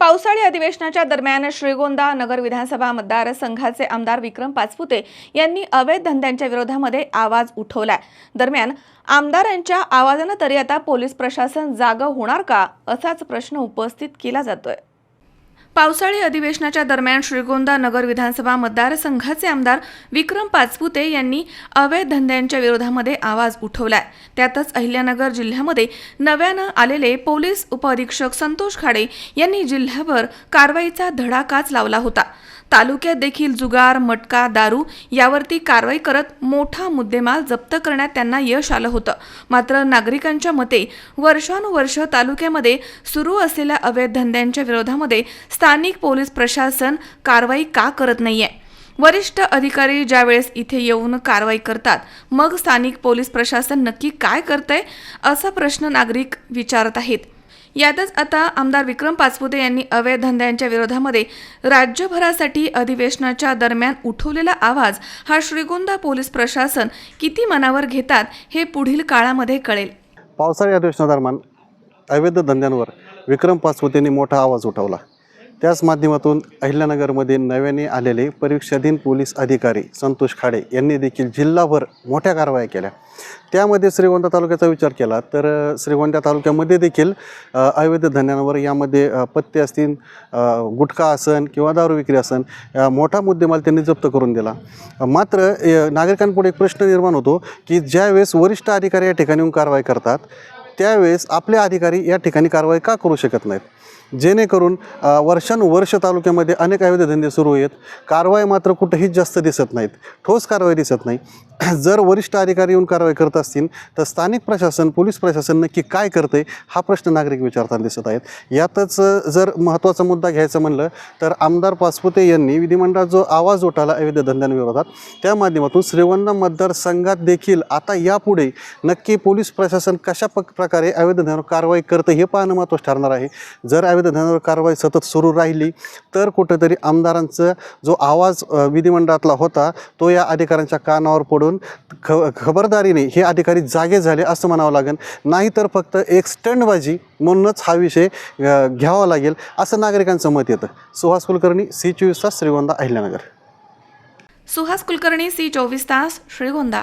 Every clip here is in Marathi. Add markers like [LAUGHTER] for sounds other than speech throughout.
पावसाळी अधिवेशनाच्या दरम्यान श्रीगोंदा नगर विधानसभा मतदारसंघाचे आमदार विक्रम पाचपुते यांनी अवैध धंद्यांच्या विरोधामध्ये आवाज उठवलाय. दरम्यान आमदारांच्या आवाजानं तरी आता पोलीस प्रशासन जागं होणार का? असाच प्रश्न उपस्थित केला जातोय. पावसाळी अधिवेशनाच्या दरम्यान श्रीगोंदा नगर विधानसभा मतदारसंघाचे आमदार विक्रम पाचपुते यांनी अवैध धंद्यांच्या विरोधामध्ये आवाज उठवलाय. त्यातच अहिल्यानगर जिल्ह्यामध्ये नव्यानं आलेले पोलीस उपअधीक्षक संतोष खाडे यांनी जिल्ह्याभर कारवाईचा धडाकाच लावला होता. तालुक्यात देखील जुगार मटका दारू यावरती कारवाई करत मोठा मुद्देमाल जप्त करण्यात त्यांना यश आलं होतं. मात्र नागरिकांच्या मते वर्षानुवर्ष तालुक्यामध्ये सुरू असलेल्या अवैध धंद्यांच्या विरोधामध्ये स्थानिक पोलीस प्रशासन कारवाई का करत नाहीये? वरिष्ठ अधिकारी ज्यावेळेस इथे येऊन कारवाई करतात मग स्थानिक पोलीस प्रशासन नक्की काय करतंय? असा प्रश्न नागरिक विचारत आहेत. यातच आता आमदार विक्रम पाचपुते यांनी अवैध धंद्यांच्या विरोधामध्ये राज्यभरासाठी अधिवेशनाच्या दरम्यान उठवलेला आवाज हा श्रीगोंदा पोलीस प्रशासन किती मनावर घेतात हे पुढील काळामध्ये कळेल. पावसाळी अधिवेशनादरम्यान अवैध धंद्यांवर विक्रम पाचपुतेंनी मोठा आवाज उठवला. त्याच माध्यमातून अहिल्यानगरमध्ये नव्याने आलेले परीक्षाधीन पोलीस अधिकारी संतोष खाडे यांनी देखील जिल्हाभर मोठ्या कारवाया केल्या. त्यामध्ये श्रीगोंदा तालुक्याचा विचार केला तर श्रीगोंदा तालुक्यामध्ये देखील अवैध धन्यांवर यामध्ये पत्ते असतील गुटखा असन किंवा दारू विक्री असन मोठा मुद्देमाल त्यांनी जप्त करून दिला. मात्र नागरिकांपुढे एक प्रश्न निर्माण होतो की ज्यावेळेस वरिष्ठ अधिकारी या ठिकाणी येऊन कारवाई करतात त्यावेळेस आपले अधिकारी या ठिकाणी कारवाई का करू शकत नाहीत? जेणेकरून वर्षानुवर्ष तालुक्यामध्ये अनेक अवैध धंदे सुरू आहेत. कारवाई मात्र कुठेही जास्त दिसत नाहीत. ठोस कारवाई दिसत नाही. [CLEARS THROAT] जर वरिष्ठ अधिकारी येऊन कारवाई करत असतील तर स्थानिक प्रशासन पोलीस प्रशासन नक्की काय करते हा प्रश्न नागरिक विचारताना दिसत आहेत. यातच जर महत्त्वाचा मुद्दा घ्यायचा म्हणलं तर आमदार पाचपुते यांनी विधिमंडळात जो आवाज उठाला अवैध धंद्यांविरोधात त्या माध्यमातून श्रीवंदा मतदारसंघात देखील आता यापुढे नक्की पोलीस प्रशासन कशा प्र प्रकारे अवैध कारवाई करतं हे पाहणं महत्त्वाचं ठरणार आहे. जर अवैध कारवाई सतत सुरू राहिली तर कुठंतरी आमदारांचा जो आवाज विधिमंडळातला होता तो या अधिकाऱ्यांच्या कानावर पडून ख खबरदारीने हे अधिकारी जागे झाले असं म्हणावं लागेल. नाहीतर फक्त एक स्टंटबाजी म्हणूनच हा विषय घ्यावा लागेल असं नागरिकांचं मत येतं. सुहास कुलकर्णी सी चोवीस तास श्रीगोंदा अहिल्यानगर. सुहास कुलकर्णी सी चोवीस तास श्रीगोंदा.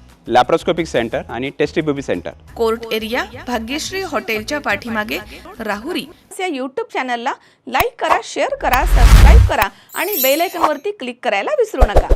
लॅप्रोस्कोपिक सेंटर आणि test tube baby centre court area Bhagyashree हॉटेलच्या पाठीमागे राहुरी. या यूट्यूब चॅनलला लाईक करा शेअर करा सबस्क्राईब करा आणि बेल आयकॉनवरती क्लिक करायला विसरू नका.